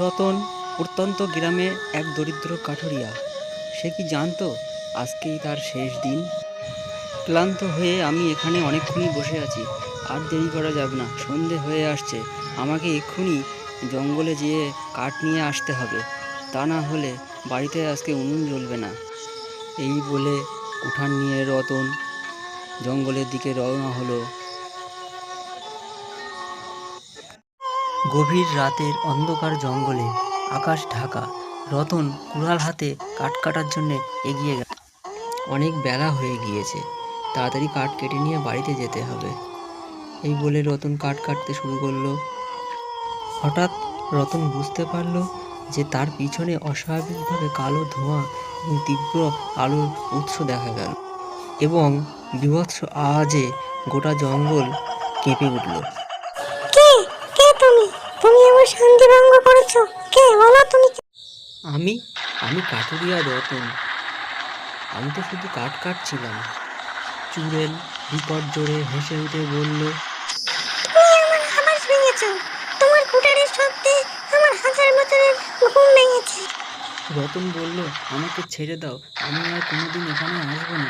রতন প্রত্যন্ত গ্রামে এক দরিদ্র কাঠুরিয়া। সে কি জানতো আজকেই তার শেষ দিন? ক্লান্ত হয়ে আমি এখানে অনেকক্ষণই বসে আছি। আর দেরি করা যাবে না, সন্ধে হয়ে আসছে। আমাকে এক্ষুনি জঙ্গলে যেয়ে কাঠ নিয়ে আসতে হবে। তা না হলে বাড়িতে আজকে উনুন জ্বলবে না। এই বলে উঠান নিয়ে রতন জঙ্গলের দিকে রওনা হলো। গভীর রাতের অন্ধকার জঙ্গলে আকাশ ঢাকা। রতন কুড়াল হাতে কাঠ কাটার জন্য এগিয়ে গেল। অনেক বেলা হয়ে গিয়েছে। তাড়াতাড়ি কাঠ কেটে নিয়ে বাড়িতে যেতে হবে। এই বলে রতন কাঠ কাটতে শুরু করল। হঠাৎ রতন বুঝতে পারল যে তার পিছনে অস্বাভাবিকভাবে কালো ধোঁয়া এবং তীব্র আলোর উৎস দেখা গেল এবং বিভৎস আওয়াজে গোটা জঙ্গল কেঁপে উঠল। তুমি? তুমি আমার শান্তি ভঙ্গ করেছ। কে? বলো তুমি? আমি? আমি কাঠুরিয়া রতন। আমি তো শুধু কাঠ কাটছিলাম। চুড়েল বিপদ জোরে হেসে উঠে বলল তুমি আমার ভেঙেছো। তোমার কুটারের শব্দে আমার হাজার বছরের ঘুম ভেঙেছে। রতন বলল আমাকে ছেড়ে দাও। আমি আর কোনোদিন এখানে আসব না।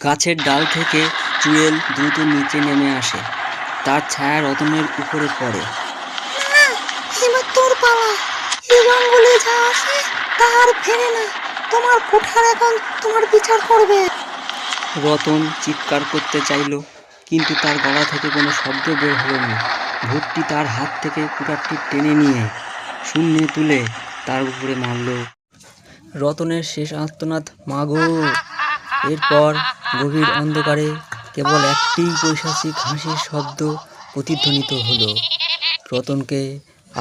গাছের ডাল থেকে চুড়েল দ্রুত নিচে নেমে আসে। তার ছায়া রতনের উপরে পড়ে। না এবার তোর পালা। এই জঙ্গলে যা আসে তার ফেরে না। তোমার কুঠার এখন তোমার বিচার করবে। রতন চিৎকার করতে চাইলো কিন্তু তার গলা থেকে কোনো শব্দ বের হলো না। ভূতটি তার হাত থেকে কুটারটি টেনে নিয়ে শূন্যে তুলে তার উপরে মারল। রতনের শেষ আত্মনাদ মাগো এরপর গভীর অন্ধকারে কেবল একটি পৈশাচিক হাসির শব্দ প্রতিধ্বনিত হলো। রতনকে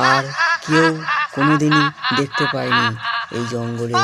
আর কেউ কোনোদিনই দেখতে পায়নি এই জঙ্গলে।